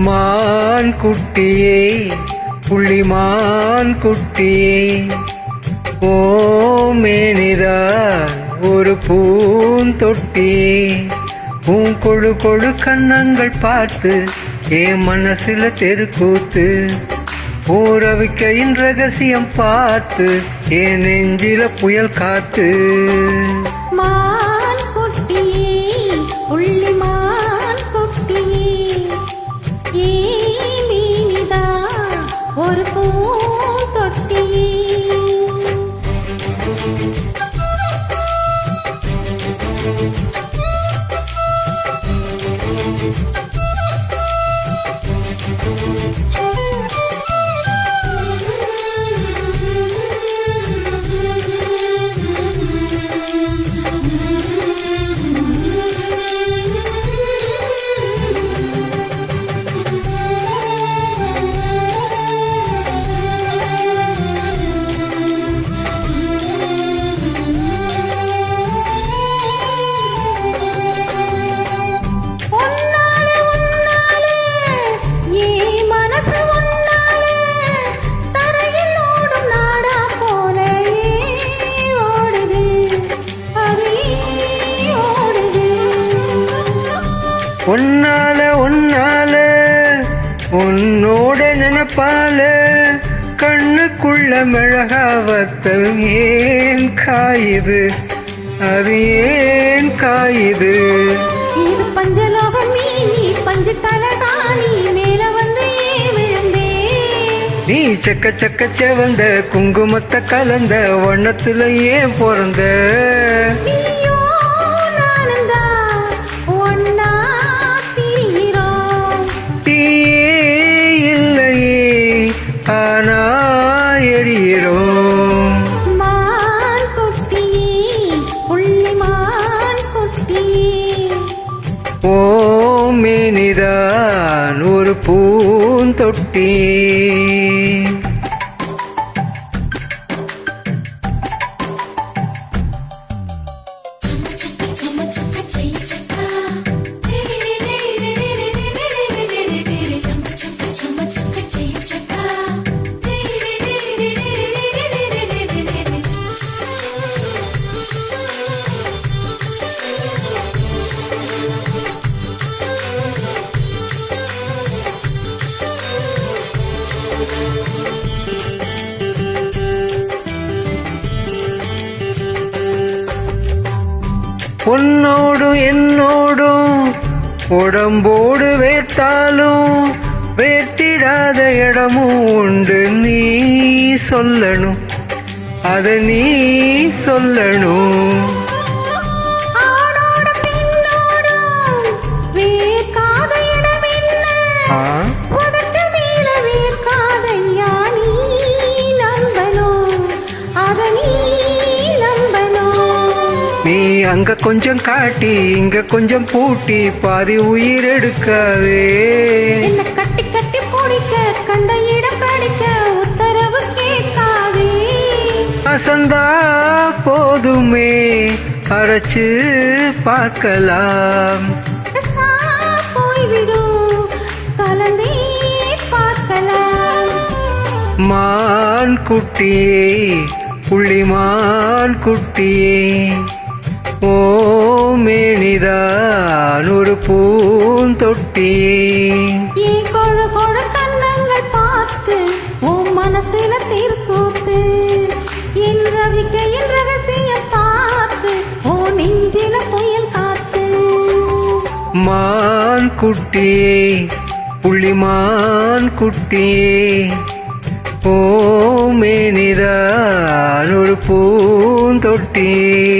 மான் குட்டியே புள்ளிமான் குட்டியே ஓ ஒரு பூந்தொட்டியே. உன் கொழு கொழு கண்ணங்கள் பார்த்து என் மனசுல தெருக்கூத்து ஊறவிக்கையின் ரகசியம் பார்த்து என் நெஞ்சில புயல் காத்து. மான் குட்டியே உன்னால உன்னால உன்னோட நினைப்பால கண்ணுக்குள்ள மிளகாவத்தல் ஏன் காயுது? அது ஏன் காயுது? இது பஞ்சலோகம் பஞ்சு தலகாணி மேல வந்து நீ சக்க சக்க செவந்த குங்குமத்தை கலந்த வண்ணத்துல ஏன் பிறந்த? ஒரு பூந்தொட்டி. உன்னோடும் என்னோடும் உடம்போடு வேட்டாலும் வேட்டிடாத இடமும் உண்டு நீ சொல்லணும். அதை நீ சொல்லணும். நீ அங்க கொஞ்சம் காட்டி இங்க கொஞ்சம் பூட்டி பாதி உயிர் எடுக்காதே. கட்டி கட்டி பிடிக்க கண்ட இடம் படிக்க உத்தரவு கேட்காதே. அசந்தா போதுமே அரைச்சு பார்க்கலாம். மான் குட்டியே புள்ளிமான் குட்டியே. மேனிதான் ஒரு கண்ணங்கள் பார்த்து உன் மனசுல தீர்க்கூத்து என் ரவிக்கையின் ரகசியம் பார்த்து ஓ நெஞ்சில புயல் காத்து. மான் குட்டியே புள்ளிமான் குட்டியே ஓ மேனிதான் ஒரு பூந்தொட்டியே